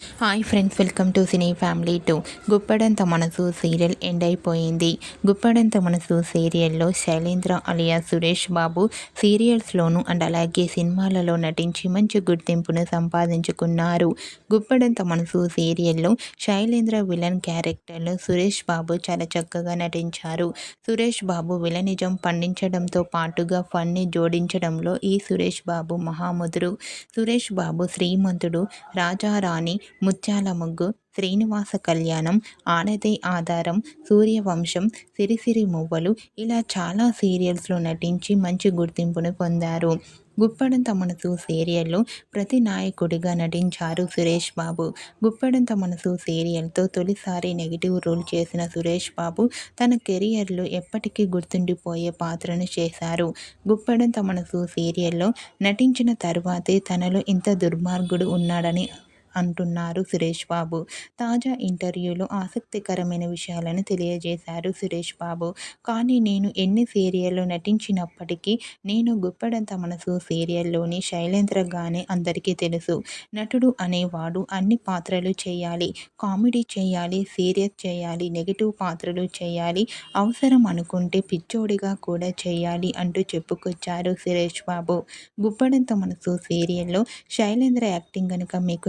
Hi friends welcome to cine family two Guppedantha Manasu serial end అయిపోయింది. గుప్పడంత మనసు సీరియల్లో శైలేంద్ర అలియా సురేష్ బాబు సీరియల్స్లోను and అలాగే సినిమాలలో నటించి మంచి గుర్తింపును సంపాదించుకున్నారు. గుప్పడంత మనసు సీరియల్లో శైలేంద్ర విలన్ క్యారెక్టర్లో సురేష్ బాబు చాలా చక్కగా నటించారు. సురేష్ బాబు విలనిజం పండించడంతో పాటుగా ఫన్ని జోడించడంలో ఈ సురేష్ బాబు మహాముదురు సురేష్ బాబు శ్రీమంతుడు రాజారాణి ముత్యాల ముగ్గు శ్రీనివాస కళ్యాణం ఆడదే ఆధారం సూర్యవంశం సిరిసిరి మువ్వలు ఇలా చాలా సీరియల్స్లో నటించి మంచి గుర్తింపును పొందారు. గుప్పడంత మనసు సీరియల్లో ప్రతి నాయకుడిగా నటించారు సురేష్ బాబు. గుప్పడంత మనసు సీరియల్తో తొలిసారి నెగిటివ్ రోల్ చేసిన సురేష్ బాబు తన కెరియర్లో ఎప్పటికీ గుర్తుండిపోయే పాత్రను చేశారు. గుప్పడంత మనసు సీరియల్లో నటించిన తర్వాతే తనలో ఇంత దుర్మార్గుడు ఉన్నాడని అంటున్నారు సురేష్ బాబు. తాజా ఇంటర్వ్యూలో ఆసక్తికరమైన విషయాలను తెలియజేశారు సురేష్ బాబు. కానీ నేను ఎన్ని సీరియల్లో నటించినప్పటికీ నేను గుప్పెడంత మనసు సీరియల్లోని శైలేంద్రగానే అందరికీ తెలుసు. నటుడు అనేవాడు అన్ని పాత్రలు చేయాలి. కామెడీ చేయాలి సీరియస్ చేయాలి నెగిటివ్ పాత్రలు చేయాలి అవసరం అనుకుంటే పిచ్చోడిగా కూడా చేయాలి అంటూ చెప్పుకొచ్చారు సురేష్ బాబు. గుప్పడంత మనసు సీరియల్లో శైలేంద్ర యాక్టింగ్ కనుక మీకు